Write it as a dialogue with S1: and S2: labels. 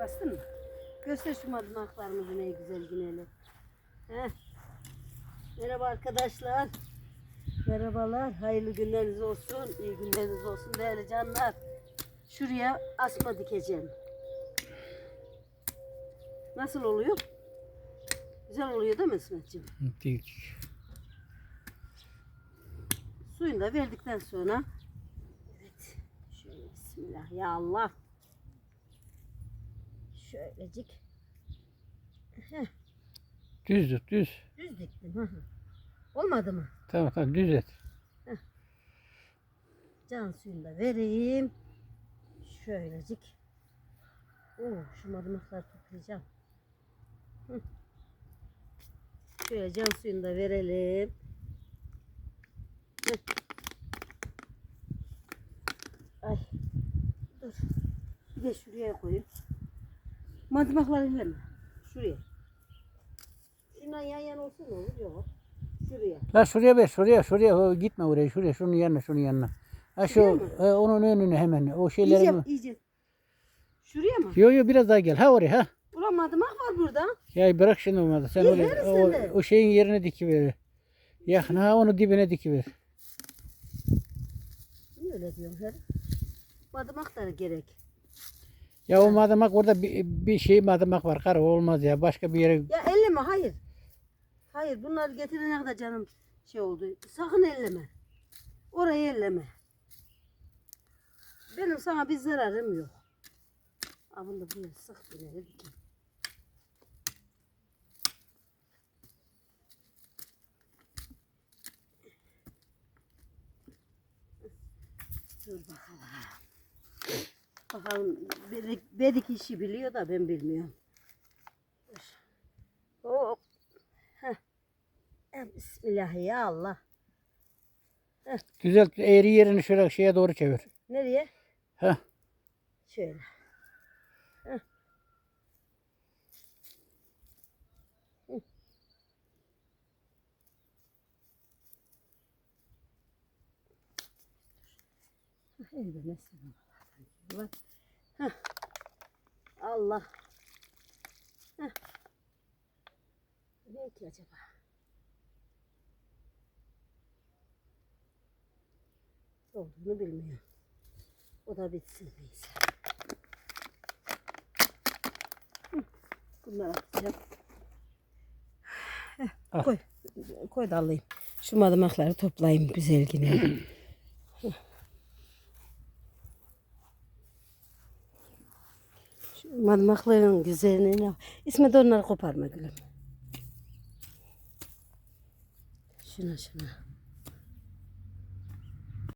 S1: Bastın mı? Göster şu madımaklarımızı ne güzel güneli. Heh. Merhaba arkadaşlar. Merhabalar. Hayırlı günleriniz olsun. iyi günleriniz olsun değerli canlar. Şuraya asma dikeceğim. Nasıl oluyor? Güzel oluyor değil mi İsmetciğim?
S2: Dik.
S1: Suyunu da verdikten sonra evet şöyle bismillah ya Allah şöylecik Heh,
S2: Düz tut düz.
S1: düz diktim hı hı. olmadı mı
S2: Tamam tamam düz et.
S1: can suyunu da vereyim şöylecik Oo, şu madımakları toplayacağım Hı. şöyle can suyunu da verelim. Ay dur bir de şuraya koyayım madımakları elleme şuraya şundan yan yana olsun ne olur yok şuraya
S2: La şuraya ver şuraya şuraya O, gitme oraya şuraya şunun yanına şunun yanına. Ha şu
S1: Şuraya mı?
S2: e, onun önüne hemen o
S1: iyice,
S2: şeyleri.
S1: iyice şuraya mı
S2: Yo yo biraz daha gel ha oraya ha.
S1: Ulan madımak var burada.
S2: Ya bırak şimdi olmadı. Sen
S1: İyi,
S2: oraya, o,
S1: de.
S2: o şeyin yerine dikiver. Yakın ha onu dibine dikiver.
S1: Niye öyle diyorum her? Madımak da gerek.
S2: Ya o madımak orada bir, bir şey madımak var. Kara olmaz ya. Başka bir yere
S1: Ya elleme hayır. Hayır bunları getirene kadar canım şey oldu. Sakın elleme. Orayı elleme. Benim sana bir zararım yok. Aa bunu da buraya sık dikeyim. Dur bakalım. Bakalım Bedik, Bedik işi biliyor da ben bilmiyorum. Hop. Heh. Eh, Bismillah ya Allah.
S2: düzelt eğri yerini şöyle şeye doğru çevir.
S1: Nereye?
S2: Ha.
S1: Şöyle. Heh. Hı. Elde ne var? Heh. Allah. Heh. Ne ki acaba? Olduğunu bilmiyorum. O da bitsin neyse. Bunları atacağım. Heh,
S2: Al.
S1: Koy. Koy da alayım. Şu madımakları toplayayım güzel yine. Madımakların güzelliğine. İsmet onları koparma gülüm. Şuna şuna.